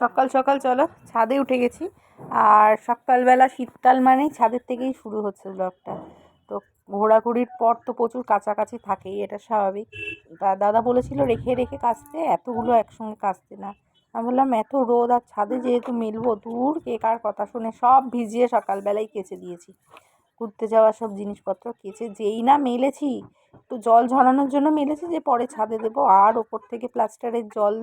সকাল সকাল চলো, ছাদে উঠে গেছি। আর সকালবেলা শীতকাল মানেই ছাদের থেকেই শুরু হচ্ছে ব্লগটা তো ঘোরাঘুরির পর তো প্রচুর কাছাকাছি থাকেই, এটা স্বাভাবিক। তা দাদা বলেছিল রেখে রেখে কাচতে, এতগুলো একসঙ্গে কাচতে না। আমি বললাম, এত রোদ আর ছাদে যেহেতু মেলবো, দূর কে কার কথা শুনে সব ভিজিয়ে সকালবেলাই কেচে দিয়েছি। ঘুরতে যাওয়া সব জিনিসপত্র কেচে, যেই না মেলেছি, তো জল ঝরানোর জন্য মেলেছি যে পরে ছাদে দেবো। আর ওপর থেকে প্লাস্টারের জল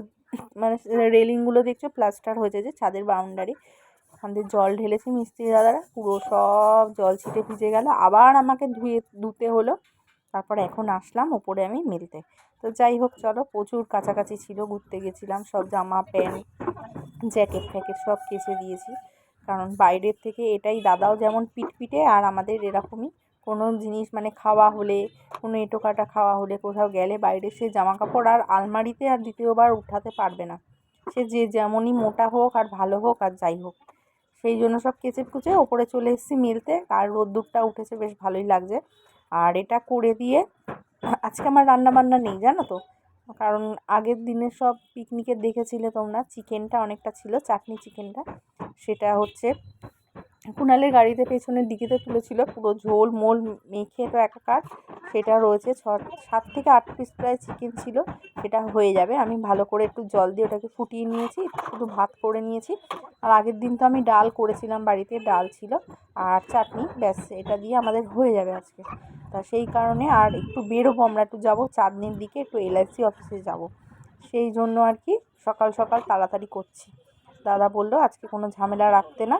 মানে রেলিংগুলো দেখছ? প্লাস্টার হয়েছে যে ছাদের বাউন্ডারি। দিয়ে জল ঢেলেছি মিস্ত্রি দাদারা। পুরো সব জল ছিটে ভিজে গেল। আবার আমাকে ধুয়ে, ধুতে হলো। তারপর এখন আসলাম ওপরে আমি মেলতে তো যাই হোক, চলো প্রচুর কাছাকাছি ছিল, ঘুরতে গেছিলাম। সব জামা, প্যান্ট, জ্যাকেট ফ্যাকেট সব কেচে দিয়েছি। কারণ বাইরের থেকে এটাই দাদাও যেমন পিটপিটে আর আমাদের এরকমই। কোনো জিনিস মানে খাওয়া হলে, কোনো এঁটো কাটা খাওয়া হলে কোথাও গেলে বাইরে সে জামা কাপড় আর আলমারিতে আর দ্বিতীয়বার উঠাতে পারবে না। সে যে যেমনই মোটা হোক আর ভালো হোক আর যাই হোক। সেই জন্য সব কেচে কুচে ওপরে চলে এসেছি মিলতে। আর রোদ্দুরটা উঠেছে, বেশ ভালোই লাগছে। আর এটা করে দিয়ে আজকে আমার রান্না বান্না নেই, জানো তো? কারণ আগের দিনে সব পিকনিকে দেখেছিলে তোমরা, চিকেনটা অনেকটা ছিল, চাটনি চিকেনটা। সেটা হচ্ছে কুণালের গাড়িতে পেছনের দিকেতে তুলেছিল পুরো ঝোল মোল মেখে তো একাকার। সেটা রয়েছে ছ, সাত থেকে আট পিস প্রায় চিকেন ছিল, সেটা হয়ে যাবে। আমি ভালো করে একটু জল দিয়ে ওটাকে ফুটিয়ে নিয়েছি শুধু ভাত করে নিয়েছি। আর আগের দিন তো আমি ডাল করেছিলাম, বাড়িতে ডাল ছিল আর চাটনি, ব্যাস এটা দিয়ে আমাদের হয়ে যাবে আজকে। তা সেই কারণে আর একটু বেরোবো আমরা, একটু যাব চাঁদনির দিকে, একটু এলআইসি অফিসে যাব। সেই জন্য আর কি সকাল সকাল তাড়াতাড়ি করছি। দাদা বলল, আজকে কোনো ঝামেলা রাখতে না।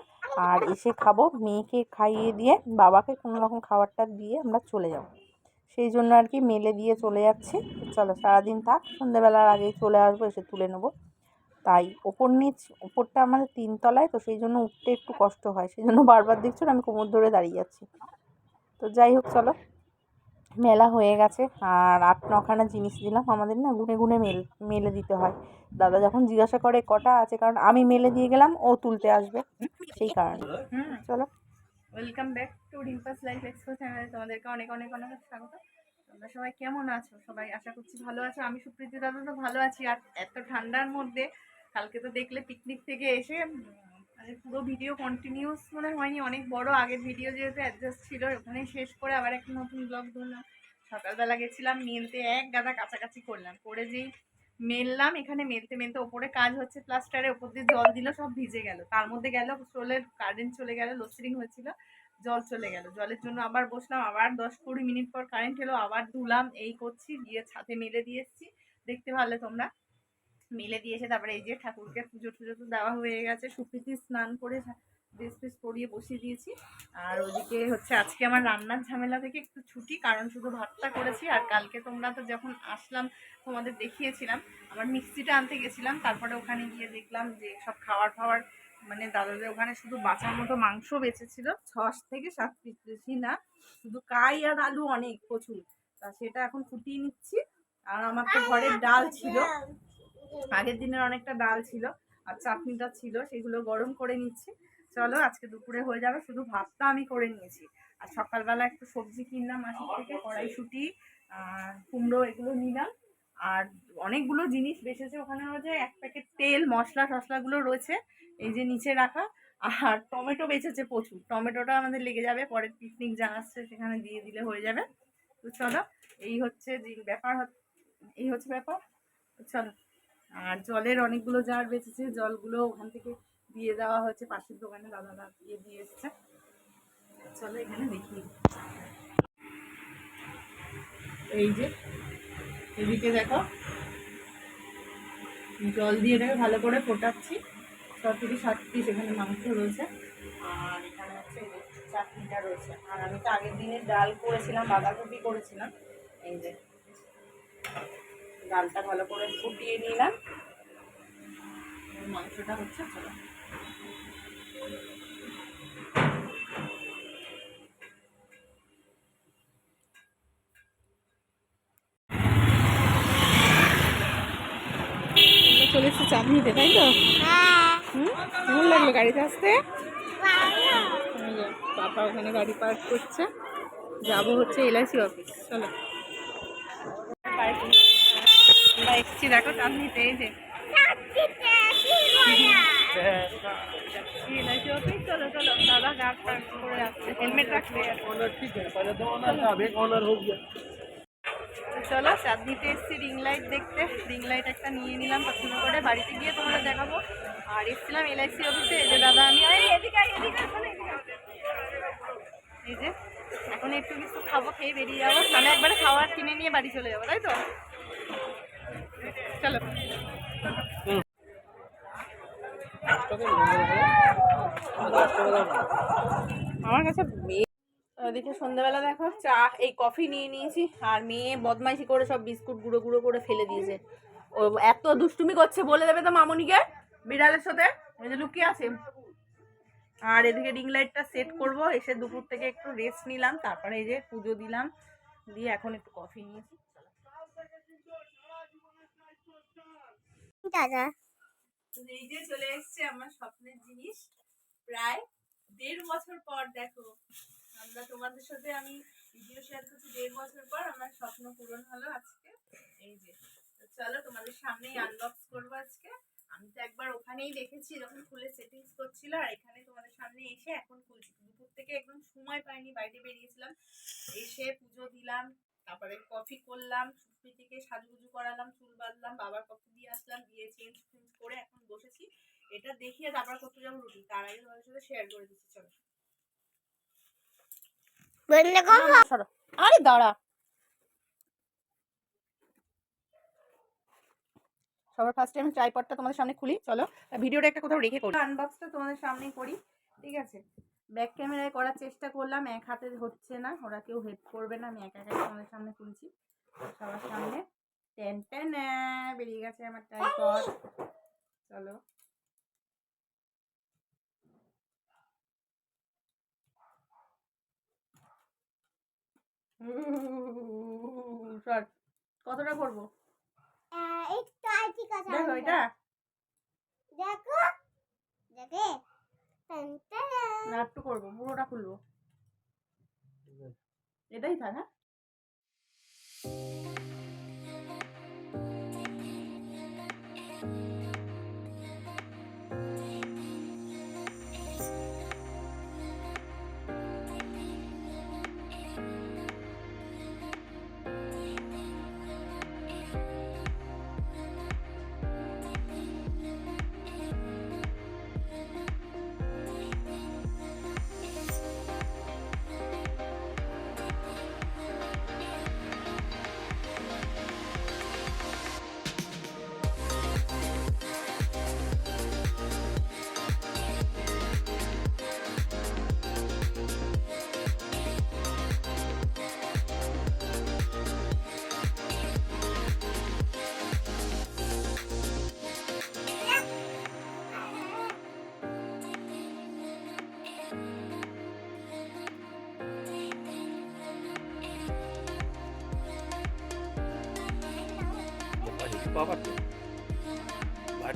আর এসে খাব, মেয়েকে খাইয়ে দিয়ে বাবাকে কোনো রকম খাবারটা দিয়ে আমরা চলে যাব। সেই জন্য আর কি মেলে দিয়ে চলে যাচ্ছি। চলো, সারাদিন থাক সন্ধ্যেবেলার আগেই চলে আসব, এসে তুলে নেব। তাই ওপর নিচ, ওপরটা আমাদের তিনতলায়, তো সেই জন্য উঠতে একটু কষ্ট হয়। সেই জন্য বারবার দেখছ আমি কোমর ধরে দাঁড়িয়ে যাচ্ছি তো যাই হোক, চলো। মেলা হয়ে গেছে। আর আট নখানা জিনিস দিলাম। আমাদের না গুনে গুনে মেল, মেলে দিতে হয়। দাদা যখন জিজ্ঞাসা করে কটা আছে, কারণ আমি মেলে দিয়ে গেলাম, ও তুলতে আসবে। সেই কারণে। চলো। Welcome back to Rimpa's life expo চ্যানেলে তোমাদেরকে অনেক অনেক অনেক স্বাগত। তোমরা সবাই কেমন আছো? সবাই আশা করছি ভালো আছো। আমি সুপ্রীতি দাদা তো ভালো আছি। আর এত ঠান্ডার মধ্যে কালকে তো দেখলে পিকনিক থেকে এসে মানে পুরো ভিডিও কন্টিনিউস মনে হয়নি। অনেক বড়, আগের ভিডিও যেহেতু অ্যাডজাস্ট ছিল ওখানে শেষ করে আবার একটা নতুন ব্লগ ধরলাম। সকালবেলা গেছিলাম, মেলতে এক গাদা কাছাকাছি করলাম। করে যেই মেললাম, এখানে মেলতে মেলতে ওপরে কাজ হচ্ছে প্লাস্টারে ওপর দিয়ে জল দিল, সব ভিজে গেল। তার মধ্যে গেল চলে কারেন্ট চলে গেল লোডশেডিং হয়েছিল, জল চলে গেল। জলের জন্য আবার বসলাম, আবার দশ কুড়ি মিনিট পর কারেন্ট এলো, আবার ধুলাম, এই করছি, দিয়ে ছাদে মেলে দিয়ে এসেছি। দেখতে পারলে তোমরা। মেলে দিয়েছে। তারপরে এই যে ঠাকুরকে পুজো টুজো তো দেওয়া হয়ে গেছে। সুপ্রীতি স্নান করে ড্রেস ফ্রেস পরিয়ে বসিয়ে দিয়েছি। আর ওদিকে হচ্ছে আজকে আমার রান্নার ঝামেলা থেকে একটু ছুটি, কারণ শুধু ভাতটা করেছি। আর কালকে তোমরা তো যখন আসলাম, তোমাদের দেখিয়েছিলাম, আমার মিক্সিটা আনতে গেছিলাম। তারপরে ওখানে গিয়ে দেখলাম যে সব খাবার ফাওয়ার মানে দাদাদের ওখানে শুধু বাঁচার মতো মাংস বেঁচেছিল। ছশ থেকে সাত পিস বেশি না। শুধু কাই আর আলু অনেক, প্রচুর। তা সেটা এখন ফুটিয়ে নিচ্ছি। আর আমার তো ঘরের ডাল ছিল। আগের দিনের অনেকটা ডাল ছিল আর চাটনিটা ছিল, সেগুলো গরম করে নিচ্ছি। চলো, আজকে দুপুরে হয়ে যাবে, শুধু ভাতটা আমি করে নিয়েছি। আর সকালবেলা একটু সবজি কিনলাম মাসির থেকে, কড়াইশুটি কুমড়ো এগুলো নিলাম। আর অনেকগুলো জিনিস বেসেছে, ওখানে হচ্ছে এক প্যাকেট তেল, মশলা টশলাগুলো রয়েছে, এই যে নিচে রাখা। আর টমেটো বেঁচেছে প্রচুর, টমেটোটা আমাদের লেগে যাবে, পরের পিকনিক যা আসছে সেখানে দিয়ে দিলে হয়ে যাবে। তো চলো, এই হচ্ছে ব্যাপার, এই হচ্ছে ব্যাপার। চলো। আর জলের অনেকগুলো জার বেঁচেছে, জলগুলো ওখান থেকে দিয়ে দেওয়া হয়েছে, পাশের দোকানে দাদারা দিয়ে দিয়ে এসছে। চলো এখানে দেখি। এই যে, এদিকে দেখো, জল দিয়ে এটাকে ভালো করে ফোটাচ্ছি। ছ সাত পিস এখানে মাংস রয়েছে। আর এখানে হচ্ছে চাটনিটা রয়েছে। আর আমি তো আগের দিনে ডাল করেছিলাম, বাঁধাকপি করেছিলাম। এই যে ডালটা ভালো করে ফুটিয়ে নিলাম। মাংসটা হচ্ছে চাঁদনিতে, তাই তো? লাগল গাড়িতে আসতে? ওখানে গাড়ি করছে। যাব হচ্ছে এলআইসি অফিস, চলো। এসছি দেখো চাঁদনিতে এই যে। চলো চাঁদনিতে এসছি রিং লাইট দেখতে। রিং লাইট একটা নিয়ে নিলাম পছন্দ করে বাড়িতে গিয়ে তোমরা দেখাবো। আর এসছিলাম এলআইসি অফিসে এই যে দাদা আমি। এই যে এখন একটু কিছু খাব খেয়ে বেরিয়ে যাব। মানে একবারে খাওয়ার কিনে নিয়ে বাড়ি চলে যাব তাই তো? আমার কাছে ওদিকে সন্ধ্যাবেলা দেখো, চা, এই কফি নিয়ে নিয়েছি, আর মেয়ে বদমাইশি করে সব বিস্কুট গুঁড়ো গুঁড়ো করে ফেলে দিয়েছে। ও এত দুষ্টুমি করছে, বলে দেবে তো মামনিকে, বিড়ালের সাথে। এই যে লুকিয়ে আছে। আর এদিকে রিং লাইটটা সেট করব, এসে দুপুর থেকে একটু রেস্ট নিলাম, তারপরে এই যে পুজো দিলাম, দিয়ে এখন একটু কফি নিয়েছি। দাদা। এই যে চলে এসছে আমার স্বপ্নের জিনিস। প্রায় দেড় বছর পর দেখো, আমরা তোমাদের সাথে আমি ভিডিও শেয়ার করছি দেড় বছর পর আমার স্বপ্ন পূরণ হলো আজকে। এই যে চলো তোমাদের সামনেই আনবক্স করব আজকে। আমি তো একবার ওখানেই দেখেছি যখন খুলে সেটিংস করছিল, আর এখানে তোমাদের সামনে এসে এখন খুলছি। দুপুর থেকে একদম সময় পাইনি, বাইরে বেরিয়েছিলাম। এসে পুজো দিলাম, তারপরে কফি করলাম সুপ্রীতিকে সাজুগুজু করালাম চুল বাঁধলাম বাবার কফি দিয়ে আসলাম দিয়ে চেঞ্জ ফেঞ্জ করে এখন বসেছি। এটা দেখিয়ে তারপর করতে যাব রুটি তার আগে তোমাদের সাথে শেয়ার করে দিচ্ছি চলো। সরো। আরে দাঁড়া। সবার ফার্স্টে আমি ট্রাইপডটা তোমাদের সামনে খুলি চলো। ভিডিওটা একটা কোথাও রেখে করি। আনবক্সটা তোমাদের সামনেই করি ঠিক আছে? ব্যাক ক্যামেরায় করার চেষ্টা করলাম এক হাতে হচ্ছে না ওরা কেউ হেল্প করবে না আমি একা একা তোমাদের সামনে খুলছি সবার সামনে। টেন টেন বেরিয়ে গেছে আমার ট্রাইপড চলো। কতটা করব? একটু আর ঠিক আছে দেখো এটা। দেখো। দেখে। টান টান। একটু করব পুরোটা খুলবো। এটাই থাক হ্যাঁ? Música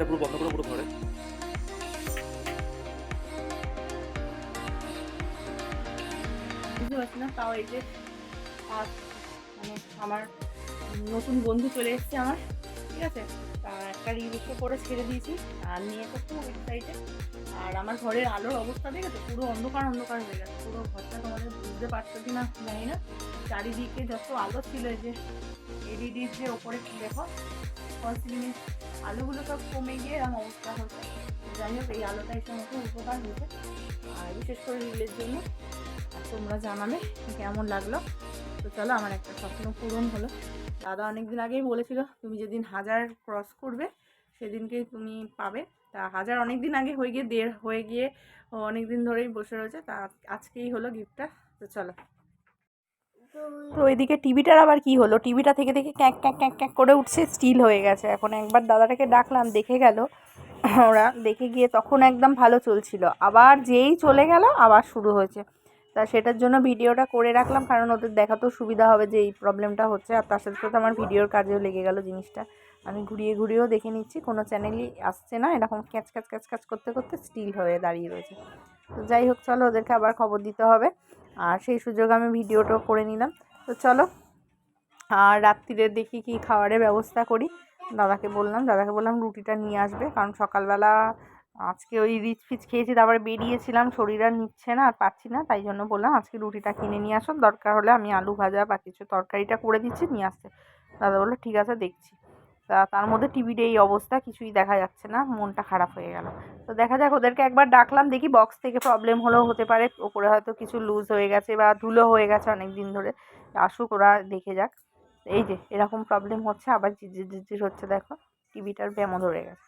পুরো বন্ধ করে পুরো ধরে বুঝতে পারছি না, তাও এই যে মানে আমার নতুন বন্ধু চলে এসেছে আমার, ঠিক আছে? একটা রিলসও করে ছেড়ে দিয়েছি, আর নিয়ে তো খুব এক্সাইটেড আর আমার ঘরের আলোর অবস্থা, দেখেছ? পুরো অন্ধকার অন্ধকার হয়ে গেছে। পুরো ঘরটা তোমাদের বুঝতে পারছ কি না জানি না। চারিদিকে যত আলো ছিল যে এলইডির যে ওপরে, দেখো সিলিংয়ের আলোগুলো সব কমে গিয়ে এরকম অবস্থা হচ্ছে যাই হোক, এই আলোটা এসে আমাকে উপকার হয়েছে। আর বিশেষ করে রিলের জন্য, আর তোমরা জানাবে কেমন লাগল। তো চলো, আমার একটা স্বপ্ন পূরণ হলো। দাদা অনেক দিন আগেই বলেছিল, তুমি যেদিন হাজার ক্রস করবে সেদিনকেই তুমি পাবে। তা হাজার অনেক দিন আগে হয়ে গিয়ে দেড়, হয়ে গিয়ে অনেক দিন ধরেই বসে রয়েছে। তা আজকেই হলো গিফটটা তো চলো। তো ওইদিকে টিভিটার আবার কি হলো? টিভিটা থেকে থেকে ক্যাঁক ক্যাঁক ক্যাঁক ক্যাঁক করে উঠছে, স্টিল হয়ে গেছে। এখন একবার দাদাটাকে ডাকলাম, দেখে গেল। ওরা দেখে গিয়ে তখন একদম ভালো চলছিল। আবার যেই চলে গেল, আবার শুরু হয়েছে। তা সেটার জন্য ভিডিওটা করে রাখলাম, কারণ ওদের দেখাতেও সুবিধা হবে যে এই প্রবলেমটা হচ্ছে। আর তার সাথে সাথে আমার ভিডিওর কাজেও লেগে গেল জিনিসটা। আমি ঘুরিয়ে ঘুরিয়েও দেখে নিচ্ছি, কোনো চ্যানেলই আসছে না। এরকম ক্যাচ ক্যাচ ক্যাচ ক্যাচ করতে করতে স্টিল হয়ে দাঁড়িয়ে রয়েছে। তো যাই হোক, চলো ওদেরকে আবার খবর দিতে হবে। আর সেই সুযোগ আমি ভিডিওটাও করে নিলাম। তো চলো, আর রাত্রিরে দেখি কি খাবারের ব্যবস্থা করি। দাদাকে বললাম দাদাকে বললাম রুটিটা নিয়ে আসবে, কারণ সকালবেলা আজকে ওই রিচ ফিচ খেয়েছি, তারপরে বেরিয়েছিলাম, শরীর আর নিচ্ছে না, আর পাচ্ছি না, তাই জন্য বললাম আজকে রুটিটা কিনে নিয়ে আসো। দরকার হলে আমি আলু ভাজা বা কিছু তরকারিটা করে দিচ্ছি, নিয়ে আসতে দাদা বলল, ঠিক আছে, দেখছি। তা তার মধ্যে টিভির এই অবস্থা কিছুই দেখা যাচ্ছে না মনটা খারাপ হয়ে গেল। তো দেখা যাক ওদেরকে একবার ডাকলাম দেখি বক্স থেকে প্রবলেম হলেও হতে পারে ওপরে হয়তো কিছু লুজ হয়ে গেছে বা ধুলো হয়ে গেছে অনেক দিন ধরে। আসুক ওরা দেখে যাক। এই যে এরকম প্রবলেম হচ্ছে আবার ঝিরঝির হচ্ছে দেখো। টিভিটার ব্যামো ধরে গেছে।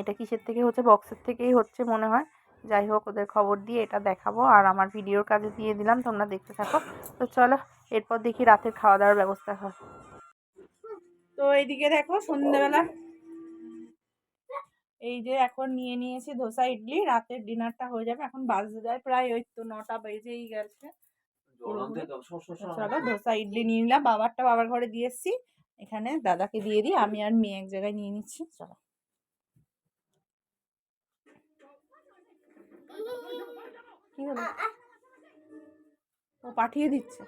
এটা কিসের থেকে হচ্ছে? বক্সের থেকেই হচ্ছে মনে হয়। যাই হোক ওদের খবর দিয়ে এটা দেখাবো আর আমার ভিডিওর কাজে দিয়ে দিলাম তোমরা দেখতে থাকো। তো চলো এরপর দেখি রাতের খাওয়া দাওয়ার ব্যবস্থা হয়। তো এইদিকে দেখো সন্ধ্যেবেলা। এই যে এখন নিয়ে নিয়েছি ধোসা ইডলি। রাতের ডিনারটা হয়ে যাবে। এখন বাজে যায় প্রায় ওই তো নটা বেজেই গেছে। চলো ধোসা ইডলি নিয়ে নিলাম। বাবারটা বাবার ঘরে দিয়ে এসছি। এখানে দাদাকে দিয়ে দিই। আমি আর মেয়ে এক জায়গায় নিয়ে নিচ্ছি। চলো। কি হলো? ও পাঠিয়ে দিচ্ছে।